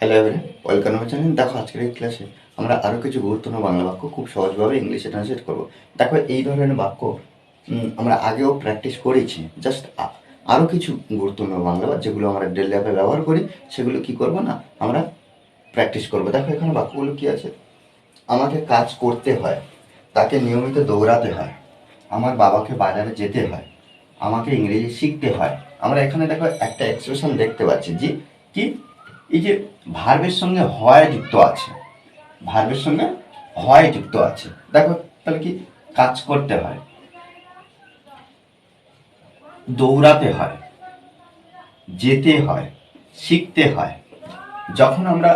Hello everyone welcome আমার channel দেখো, আজকের এই ক্লাসে আমরা আরও কিছু গুরুত্বপূর্ণ বাংলা বাক্য খুব সহজভাবে ইংলিশে ট্রান্সলেট করব। দেখো, এই ধরনের বাক্য আমরা আগেও প্র্যাকটিস করেছি। জাস্ট আরও কিছু গুরুত্বপূর্ণ বাংলা বাক্য, যেগুলো আমরা ডেলি লাইফে ব্যবহার করি, সেগুলো কি করব না, আমরা প্র্যাকটিস করব। দেখো, এখানে বাক্যগুলো কি আছে? আমাকে কাজ করতে হয়, তাকে নিয়মিত দৌড়াতে হয়, আমার বাবাকে বাজারে যেতে হয়, আমাকে ইংরেজি শিখতে হয়। আমরা এখানে দেখো একটা এক্সপ্রেশন দেখতে পাচ্ছি যে কি? এই যে ভার্বের সঙ্গে হয় যুক্ত আছে, ভার্বের সঙ্গে হয় যুক্ত আছে, দেখো তাহলে কি কাজ করতে হয়, দৌড়াতে হয়, যেতে হয়, শিখতে হয়। যখন আমরা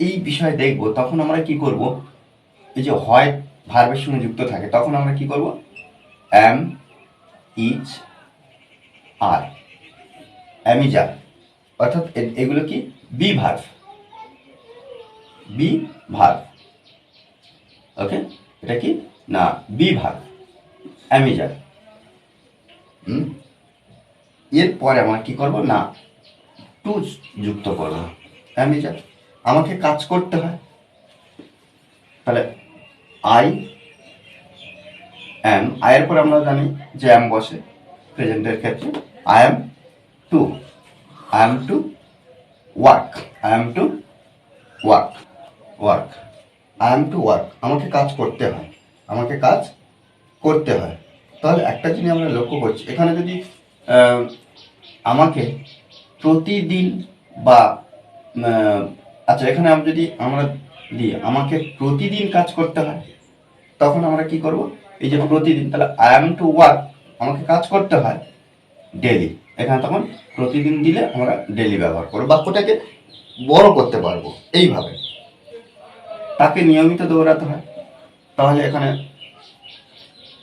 এই বিষয় দেখব, তখন আমরা কি করব, এই যে হয় ভার্বের সঙ্গে যুক্ত থাকে, তখন আমরা কি করব অ্যাম ইজ আর অ্যামিজার অর্থাৎ এগুলো কি be verb be verb okay এটা কি? না বি ভার্ভ অ্যামিজার হুম? এরপরে আমরা কি করব? না টু যুক্ত করব। অ্যামিজার আমাকে কাজ করতে হয়। তাহলে আই অ্যাম আয়ের পর আমরা জানি যে অ্যাম বসে। প্রেজেন্টের ক্ষেত্রে I am to I am to work I am to work work I am to work আমাকে কাজ করতে হয়। আমাকে কাজ করতে হয়। তাহলে একটা জিনিস আমরা লক্ষ্য করছি। এখানে যদি আমাকে প্রতিদিন বা আচ্ছা এখানে আমি যদি আমরা দিই, আমাকে প্রতিদিন কাজ করতে হয়, তখন আমরা কি করব? এই যে প্রতিদিন, তাহলে আই অ্যাম টু ওয়ার্ক আমাকে কাজ করতে হয় ডেলি এখানে তখন প্রতিদিন দিলে আমরা ডেলি ব্যবহার করব। বাক্যটাকে বড় করতে পারব এইভাবে। তাকে নিয়মিত দৌড়াতে হয়। তাহলে এখানে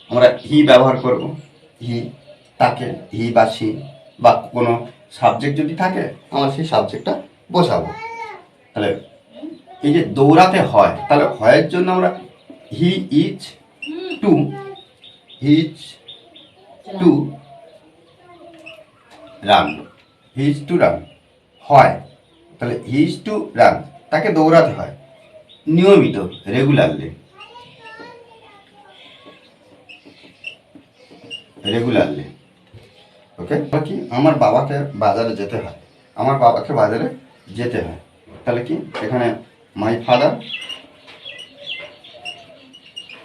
আমরা হি ব্যবহার করব। হি, তাকে, হি বা সি বা কোনো সাবজেক্ট যদি থাকে, আমরা সেই সাবজেক্টটা বসাবো তাহলে এই যে দৌড়াতে হয়, তাহলে হয়ের জন্য আমরা he is to he's to run he's to run হয়। তাহলে হিজ টু রান তাকে দৌড়াতে হয়। নিয়মিত রেগুলারলি রেগুলারলি ওকে কি? আমার বাবাকে বাজারে যেতে হয়। আমার বাবাকে বাজারে যেতে হয়। তাহলে কি? এখানে my father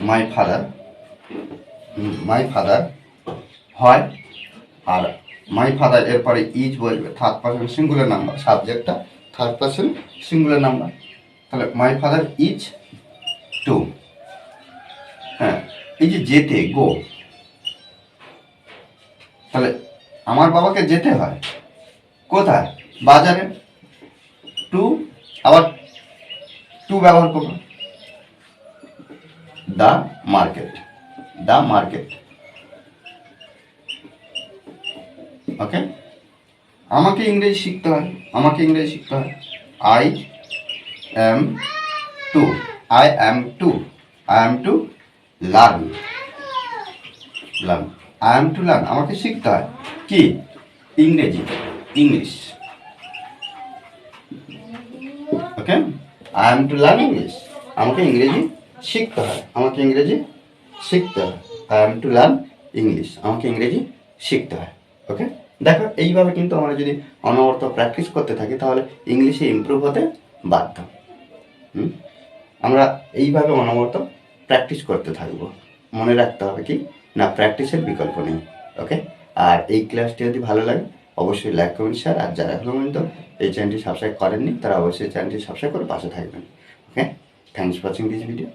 my father my father হয়। আর মাই ফাদার, এরপরে ইজ বলবে থার্ড পার্সন সিঙ্গুলার নাম্বার সাবজেক্টটা থার্ড পার্সন সিঙ্গুলার নাম্বার তাহলে মাই ফাদার ইজ টু। হ্যাঁ এই যে যেতে, গো। তাহলে আমার বাবাকে যেতে হয়। কোথায়? বাজারে। টু, আবার টু ব্যবহার করব the market the market. Okay আমাকে ইংরেজি শিখতে হয়, আমাকে ইংরেজি শিখতে হয়। I am to I am to I am to learn learn I am to learn আমাকে শিখতে হয়। কি? ইংরেজি। English okay I am to learn English আমাকে ইংরেজি শিখতে হয়, আমাকে ইংরেজি শিখতে হয়। I am to learn English আমাকে ইংরেজি শিখতে হয়। ওকে দেখো, এইভাবে কিন্তু আমরা যদি অনবরত প্র্যাকটিস করতে থাকি, তাহলে ইংলিশে ইমপ্রুভ হতে বাধ্য? আমরা এইভাবে অনবরত প্র্যাকটিস করতে থাকব। মনে রাখতে হবে কি? না প্র্যাকটিসের বিকল্প নেই ওকে আর এই ক্লাসটি যদি ভালো লাগে, অবশ্যই লাইক করুন শেয়ার আর যারা এখনও পর্যন্ত এই চ্যানেলটি সাবস্ক্রাইব করেননি, তারা অবশ্যই চ্যানেলটি সাবস্ক্রাইব করে পাশে থাকবেন okay thanks watching this video